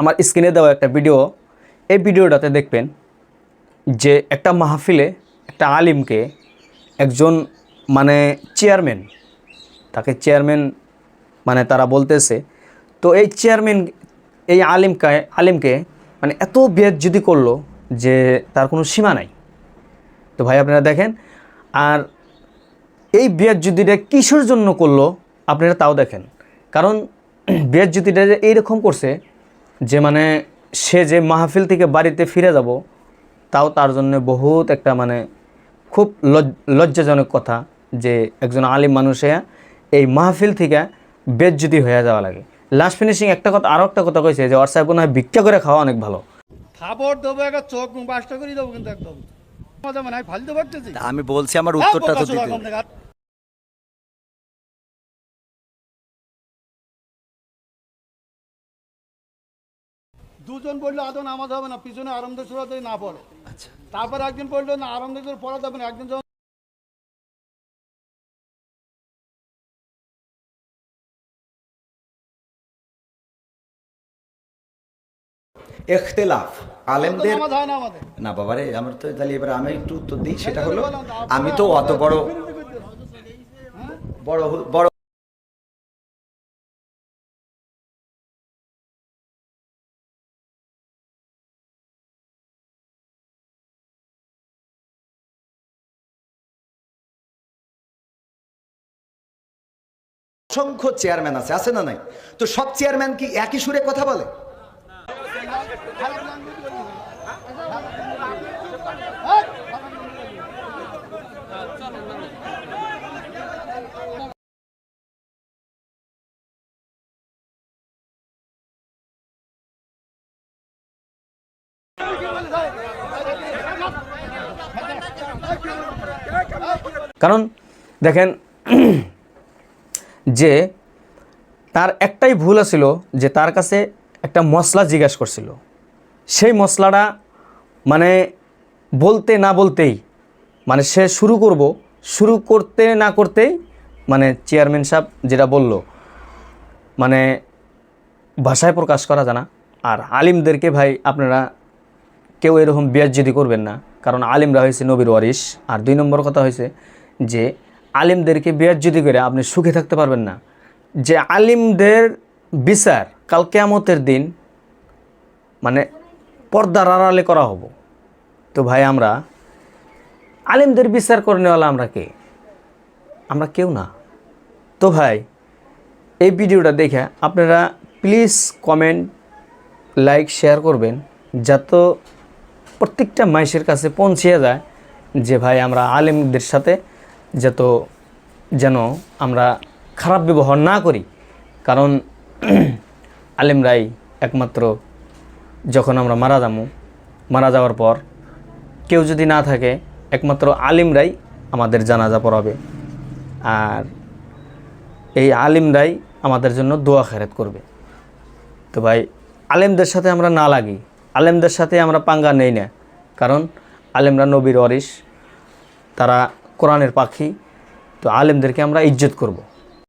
আমার স্ক্রিনে দেওয়া একটা ভিডিও, এই ভিডিওটাতে দেখবেন যে একটা মাহফিলে একটা আলিমকে একজন মানে চেয়ারম্যান, তাকে চেয়ারম্যান মানে তারা বলতেছে, তো এই চেয়ারম্যান, এই আলিমকে আলিমকে মানে এত বেদ যদি করল যে তার কোনো সীমা নাই। তো ভাই আপনারা দেখেন, আর এই বিয়াজ্জুদিটা কিসের জন্য করল? আপনারা তাও দেখেন। কারণ বিয়াজ্জুদিটা যে এইরকম করছে যে মানে সে যে মাহফিল থেকে বাড়িতে ফিরে যাব তাও তার জন্য বহুত একটা মানে খুব লজ- লজ্জাজনক কথা যে একজন আলিম মানুষে এই মাহফিল থেকে বেজ্জুতি হয়ে যাওয়া লাগে। লাস্ট ফিনিশিং একটা কথা আরও একটা কথা কইছে যে ওর সাহেব মনে হয় ভিক্ষা করে খাওয়া অনেক ভালো। থাপড় দেবো একটা চোখ করে দেবো কিন্তু একদম। মানে আমি আমি বলছি আমার উত্তরটা তো দিতে। দুজন বলল আদৌ নামাজ হবে না পিছনে আরামদের সুরাতে না পড়ে। আচ্ছা। তারপর একজন বলল না আরামদের পড়া যাবে না। একজন যখন এখতেলাফ আলেমদের না আমাদের। না বাবারে আমার তো তাহলে এবার আমি একটু উত্তর দিই সেটা হলো আমি তো অত বড় বড় বড় অসংখ্য চেয়ারম্যান আছে আছে না নাই? তো সব চেয়ারম্যান কি একই সুরে কথা বলে? কারণ, দেখেন যে তার একটাই ভুল ছিল যে তার কাছে একটা মশলা জিজ্ঞাসা করছিল। সেই মশলাটা মানে বলতে না বলতেই মানে সে শুরু করব, শুরু করতে না করতেই মানে চেয়ারম্যান সাহেব যেটা বলল মানে ভাষায় প্রকাশ করা জানা আর আলিমদেরকে ভাই আপনারা কেউ এরকম বিয়াজ্জিদি করবেন না, কারণ আলিমরা হয়েছে নবীর ওয়ারিস আর দুই নম্বর কথা হয়েছে যে আলিমদেরকে বিয়াজ্জিদি করে আপনি সুখে থাকতে পারবেন না। যে আলিমদের বিচার কাল কেয়ামতের দিন মানে পর্দার আড়ালে করা হব। তো ভাই, আমরা আলিমদের বিচার করে নেওয়ালা আমরা কে? আমরা কেউ না। তো ভাই, এই ভিডিওটা দেখে আপনারা প্লিজ কমেন্ট, লাইক, শেয়ার করবেন, যাতে প্রত্যেকটা মানুষের কাছে পৌঁছিয়ে যায় যে ভাই, আমরা আলিমদের সাথে যত যেন আমরা খারাপ ব্যবহার না করি। কারণ আলিম আলেমরাই একমাত্র যখন আমরা মারা যামু, মারা যাওয়ার পর কেউ যদি না থাকে, একমাত্র আলিম আলিমরাই আমাদের জানাজা পড়াবে। আর এই আলিম আলিমরাই আমাদের জন্য দোয়া খেরাত করবে। তো ভাই, আলেমদের সাথে আমরা না লাগি। আলেমদের সাথে আমরা পাঙ্গা নেই না। কারণ আলেমরা নবীর অরিস তারা কোরআনের পাখি তো আলেমদেরকে আমরা ইজ্জত করব।